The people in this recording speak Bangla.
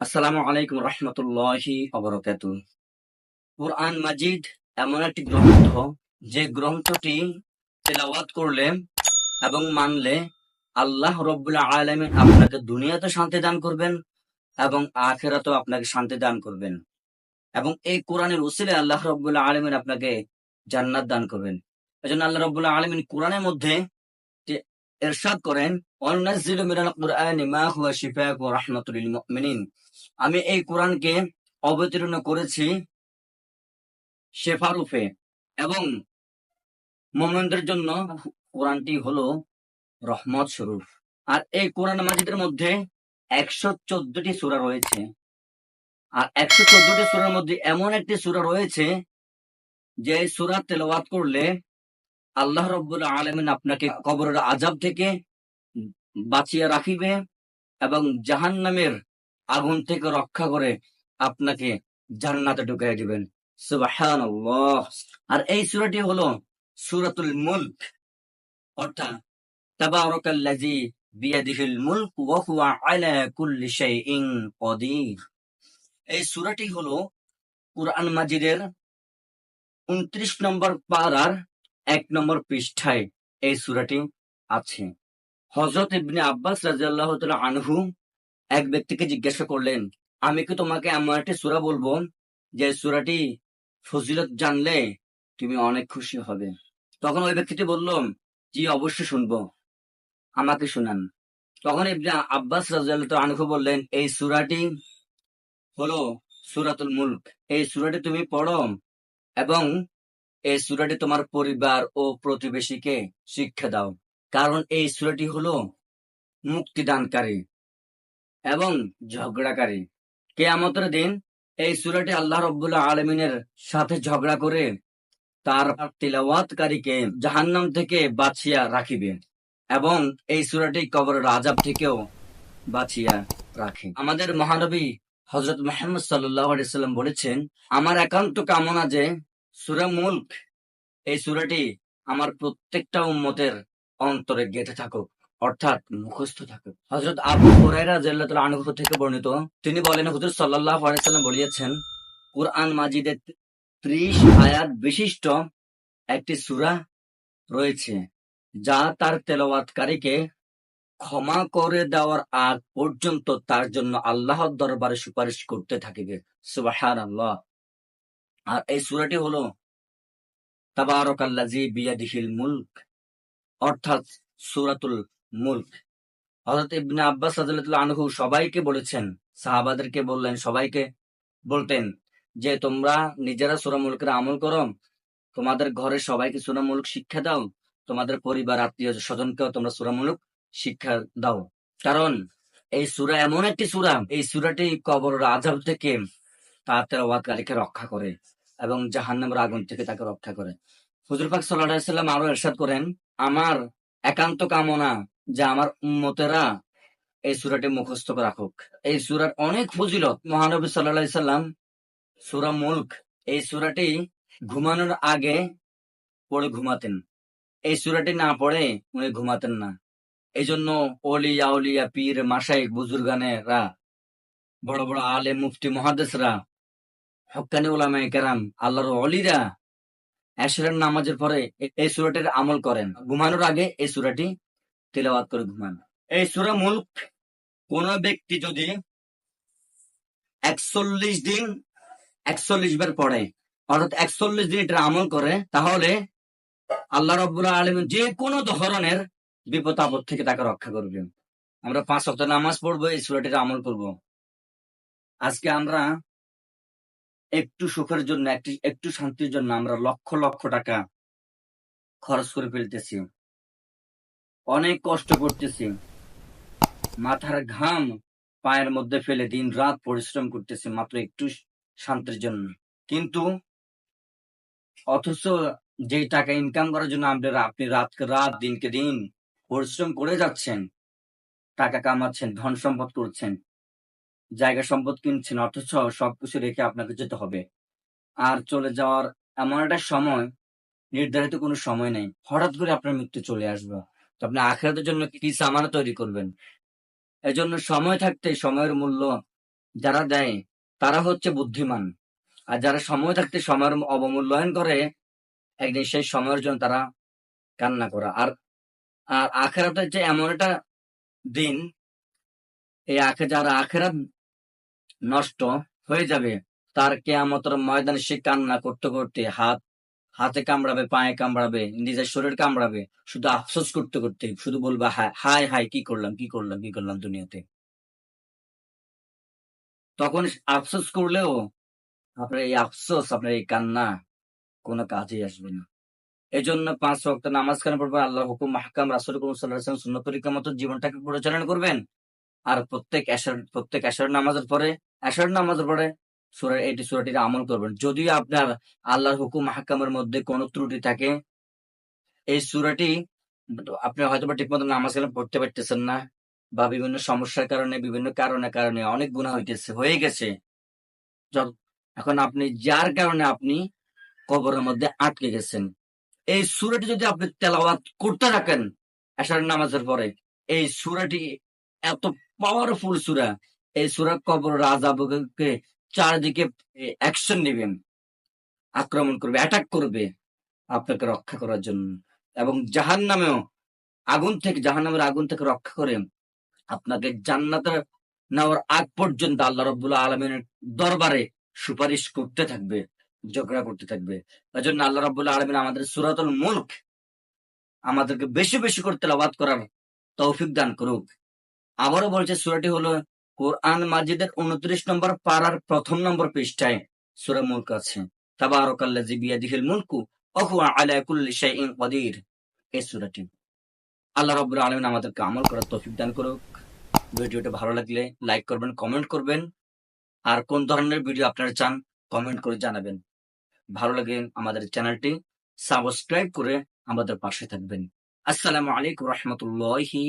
আসসালামু আলাইকুম রহমতুল্লাহি অবরকাত। কোরআন মাজিদ এমন একটি গ্রন্থ যে গ্রন্থটি তেলাওয়াত করলে এবং মানলে আল্লাহ রব্বুল্লাহ আলমিন আপনাকে দুনিয়াতে শান্তি দান করবেন এবং আখেরাতেও আপনাকে শান্তি দান করবেন। এবং এই কোরআনের উসিলে আল্লাহ রব্বুল্লাহ আলমিন আপনাকে জান্নাত দান করবেন। এজন্য আল্লাহ রব্বুল্লাহ আলমিন কোরআনের মধ্যে এরশাদ করেন আমি এই কোরআনকে অবতীর্ণ করেছি শেফারূপে এবং মোমেনদের জন্য কোরআনটি হলো রহমত স্বরূপ। আর এই কোরআন মাজিদের মধ্যে একশো চোদ্দটি সূরা রয়েছে। আর একশো চোদ্দটি সূরার মধ্যে এমন একটি সূরা রয়েছে যে সূরা তেলাওয়াত করলে আল্লাহ রব্বুল আলমিন আপনাকে কবরের আজাব থেকে বাঁচিয়ে রাখিবে এবং জাহান্নামের আগুন থেকে রক্ষা করে আপনাকে জান্নাতে ঢুকাই দিবেন। সুবহানাল্লাহ। আর এই সূরাটি হলো সূরাতুল মুলক। অর্থাৎ তাবারাকাল্লাযী বিয়াদিহিল মুলক ওয়া হুয়া আলা কুল্লি শাইইন কদির। এই সূরাটি হলো কুরআন মাজিদের উনত্রিশ নম্বর পারার এক নম্বর পৃষ্ঠায় এই সূরাটি আছে। হযরত ইবনে আব্বাস রাদিয়াল্লাহু তাআলা আনহু এক ব্যক্তিকে জিজ্ঞাসা করলেন, আমি কি তোমাকে এমন একটি সুরা বলব যে সুরাটি ফজিলত জানলে তুমি অনেক খুশি হবে? তখন ওই ব্যক্তিটি বলল, জি, অবশ্যই শুনব। আমাকে শুনান। তখন ইবনে আব্বাস রাদিয়াল্লাহু তাআলা আনহু বললেন, এই সুরাটি হলো সুরাতুল মুলক। এই সুরাটি তুমি পড়ো এবং এই সুরাটি তোমার পরিবার ও প্রতিবেশীকে শিক্ষা দাও। কারণ এই সূরাটি হলো মুক্তিদানকারী এবং ঝগড়াকারী। কেয়ামতের দিন এই সুরাটি আল্লাহ রব্বুল্লাহ আলমিনের সাথে ঝগড়া করে তার তিলাওয়াতকারীকে জাহান্নাম থেকে বাঁচিয়া রাখিবে এবং এই সূরাটি কবরের আজাব থেকেও বাঁচিয়া রাখে। আমাদের মহানবী হজরত মোহাম্মদ সাল্লাম বলেছেন, আমার একান্ত কামনা যে সুরা মুল্ক, এই সুরাটি আমার প্রত্যেকটা উম্মতের অন্তরে গেঁথে থাকুক, অর্থাৎ মুখস্থ থাকুক। হজরত আবু হুরাইরা জাল্লাতুল আনহু থেকে বর্ণিত, তিনি বলেন, হুজুর সাল্লাল্লাহু আলাইহি সাল্লাম বলিয়েছেন, কুরআন মাজিদে ত্রিশ আয়াত বিশিষ্ট একটি সূরা রয়েছে, যা তার তেলাওয়াতকারীকে ক্ষমা করে দেওয়ার আগ পর্যন্ত তার জন্য আল্লাহর দরবারে সুপারিশ করতে থাকিবে। সুবহানাল্লাহ। আর এই সূরাটি হলো, তাবারাকাল্লাযী বিয়াদিহিল মুলক। অর্থাৎ সূরাতুল মুলক। হযরত ইবনে আব্বাস আনহু সবাইকে বলেছেন, সাহাবাদেরকে বললেন, সবাইকে বলতেন যে, তোমরা নিজেরা সূরা মুলকের আমল করো, তোমাদের ঘরে সবাইকে সূরা মুলক শিক্ষা দাও, তোমাদের পরিবার, আত্মীয় স্বজনকেও তোমরা সূরা মুলক শিক্ষা দাও। কারণ এই সুরা এমন একটি সুরা, এই সুরাটি কবর আযাব থেকে তাতে তেলাওয়াতকারীকে রক্ষা করে এবং জাহান্নামের আগুন থেকে তাকে রক্ষা করে। হুজুর পাক সাল্লাম আরও ইরশাদ করেন, আমার একান্ত কামনা যে আমার উম্মতেরা এই সুরাটি মুখস্থ রাখুক। এই সূরার অনেক ফজিলত মহানবী আলাইহি সাল্লাম সূরা মুলক এই সূরাটি ঘুমানোর আগে পড়ে ঘুমাতেন। এই সুরাটি না পড়ে উনি ঘুমাতেন না। এই জন্য অলিয়া উলিয়া পীর মাসাইক বুজুর্গানেরা, বড় বড় আলে মুফতি মহাদেশরা হক্কানি ওলামায়ে কেরাম, আল্লাহর অলিরা এশরের নামাজের পরে এই সূরাটির আমল করেন। ঘুমানোর আগে এই সূরাটি তেলাওয়াত করে ঘুমান। এই সূরা মুলক কোন ব্যক্তি যদি একচল্লিশ দিন, একচল্লিশ বার পড়ে, অর্থাৎ একচল্লিশ দিন এটা আমল করে, তাহলে আল্লাহ রব্বুল্লাহ আলমিন যে কোনো ধরনের বিপদ আপদ থেকে তাকে রক্ষা করবে আমরা পাঁচ সপ্তাহ নামাজ পড়ব, এই সুরাটির আমল করব। আজকে আমরা একটু সুখের জন্য, একটু একটু শান্তির জন্য আমরা লক্ষ লক্ষ টাকা খরচ করে ফেলতেছি। অনেক কষ্ট করতেছি। মাথার ঘাম পায়ের মধ্যে ফেলে দিন রাত পরিশ্রম করতেছি মাত্র একটু শান্তির জন্য। কিন্তু অথচ যে টাকা ইনকাম করার জন্য আপনারা, আপনি রাতকে রাত, দিনকে দিন পরিশ্রম করে যাচ্ছেন, টাকা কামাচ্ছেন, ধন সম্পদ করছেন জায়গা সম্পদ কিনছেন, অথচ সবকিছু রেখে আপনাকে যেতে হবে। আর চলে যাওয়ার এমন একটা সময়, নির্ধারিত কোনো সময় নেই। হঠাৎ করে আপনার মৃত্যু চলে আসবে। তো আপনি আখেরাতের জন্য কি সামানা তৈরি করবেন? এজন্য সময় থাকতে সময়ের মূল্য যারা দেয়, তারা হচ্ছে বুদ্ধিমান। আর যারা সময় থাকতে সময়ের অবমূল্যায়ন করে, একদিন সেই সময়ের জন্য তারা কান্না করা। আর আর আখেরাতে যে এমন একটা দিন এই আখে যারা আখেরাত নষ্ট হয়ে যাবে। তার কেয়ামতের ময়দানে সে কান্না করতে করতে হাত, হাতে কামড়াবে, পায়ে কামড়াবে, নিজের শরীর কামড়াবে, শুধু আফসোস করতে করতে, শুধু বলবে হায় হায় কি করলাম কি করলাম কি করলাম দুনিয়াতে? তখন আফসোস করলেও আপনার এই আফসোস, আপনার এই কান্না কোনো কাজেই আসবে না। এই জন্য পাঁচ ওয়াক্ত নামাজ কেন পড়বেন আল্লাহ হুকুম, মাহকাম রাসুল সাল্লাহ সুন্নত মতো জীবনটাকে পরিচালনা করবেন। আর প্রত্যেক প্রত্যেক এশার নামাজের পরে এশার নামাজের পরে সুরের এটি সুরাটির আমল করবেন। যদিও আপনার আল্লাহর হুকুম মাহকামের মধ্যে কোনো ত্রুটি থাকে, এই সুরাটি আপনি হয়তো বা ঠিকমতো নামাজ কালাম পড়তে পারতেছেন না বা বিভিন্ন সমস্যার কারণে, বিভিন্ন কারণে কারণে অনেক গুণা হইতেছে, হয়ে গেছে। এখন আপনি যার কারণে আপনি কবরের মধ্যে আটকে গেছেন, এই সুরাটি যদি আপনি তেলাওয়াত করতে থাকেন এশার নামাজের পরে, এই সুরাটি এত পাওয়ারফুল সুরা এই সুরা কবর রাজাবকে চারদিকে অ্যাকশন নেবেন। আক্রমণ করবে অ্যাটাক করবে আপনাকে রক্ষা করার জন্য। এবং জাহান নামেও আগুন থেকে জাহান নামের আগুন থেকে রক্ষা করে আপনাকে জান্নাতে নেওয়ার আগ পর্যন্ত আল্লাহ রব্বুল্লাহ আলমিনের দরবারে সুপারিশ করতে থাকবে ঝগড়া করতে থাকবে। তার জন্য আল্লাহ রব্বুল্লাহ আলমিন আমাদের সুরাতুল মুল্ক আমাদেরকে বেশি বেশি করে তেলাবাদ করার তৌফিক দান করুক। আবারও বলছে, সুরাটি হলো কোরআন মাজিদের উনত্রিশ নম্বর পাড়ার প্রথম নম্বর পৃষ্ঠায়, সুরা মুল্ক আছে। মুলকু কদির। এই আল্লাহ আমাদেরকে আমল করার দান করুক। ভিডিওটা ভালো লাগলে লাইক করবেন, কমেন্ট করবেন। আর কোন ধরনের ভিডিও আপনারা চান, কমেন্ট করে জানাবেন। ভালো লাগে আমাদের চ্যানেলটি সাবস্ক্রাইব করে আমাদের পাশে থাকবেন। আসসালামু আলাইকুম রহমতুল্লাহি